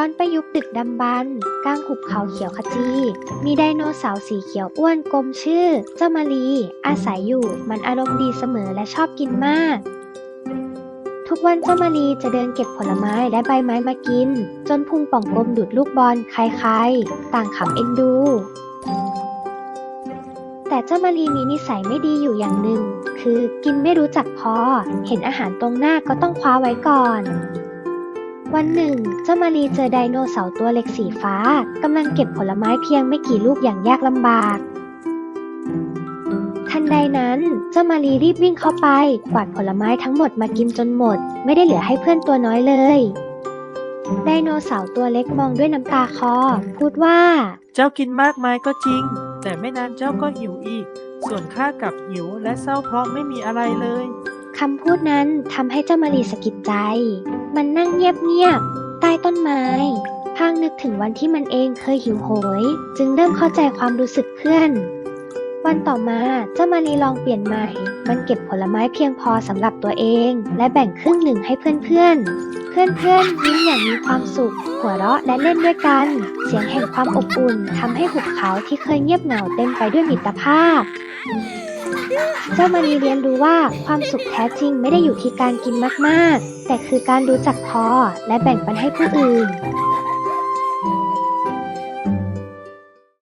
ย้อนไปยุคดึกดำบรรพ์กลางหุบเขาเขียวขจี มีไดโนเสาร์สีเขียวอ้วนกลมชื่อ เจ้ามารีอาศัยอยู่ มันอารมณ์ดีเสมอและชอบกินมาก ทุกวันเจ้ามารีจะเดินเก็บผลไม้และใบไม้มากิน จนพุงป่องกลมดูดลูกบอลใครๆ ต่างขำเอ็นดู แต่เจ้ามารีมีนิสัยไม่ดีอยู่อย่างหนึ่ง คือกินไม่รู้จักพอ เห็นอาหารตรงหน้าก็ต้องคว้าไว้ก่อน วันหนึ่ง เจ้ามารีเจอไดโนเสาร์ตัวเล็กสีฟ้ากำลังเก็บผลไม้เพียงไม่กี่ลูกอย่างยากลำบาก ทันใดนั้น เจ้ามารีรีบวิ่งเข้าไป กวาดผลไม้ทั้งหมดมากินจนหมด ไม่ได้เหลือให้เพื่อนตัวน้อยเลย ไดโนเสาร์ตัวเล็กมองด้วยน้ำตาคอ พูดว่า เจ้ากินมากมายก็จริง แต่ไม่นานเจ้าก็หิวอีก ส่วนข้ากลับหิวและเศร้าเพราะไม่มีอะไรเลย คำพูดนั้นทำให้เจ้ามารีสะกิดใจ มันนั่งเงียบๆใต้ต้นไม้พางนึกถึงวันที่มันเองเคยหิวโหย จึงเริ่มเข้าใจความรู้สึกเพื่อน วันต่อมาเจ้ามารีลองเปลี่ยนใหม่ มันเก็บผลไม้เพียงพอสำหรับตัวเอง และแบ่งครึ่งหนึ่งให้เพื่อนๆ เพื่อนๆยิ้มอย่างมีความสุข หัวเราะและเล่นด้วยกัน เสียงแห่งความอบอุ่นทำให้หุบเขาที่เคยเงียบเหงาเต็มไปด้วยมิตรภาพ เจ้ามานีเรียนรู้ว่าความสุขแท้จริงไม่ได้อยู่ที่การกินมากๆ แต่คือการรู้จักพอและแบ่งปันให้ผู้อื่น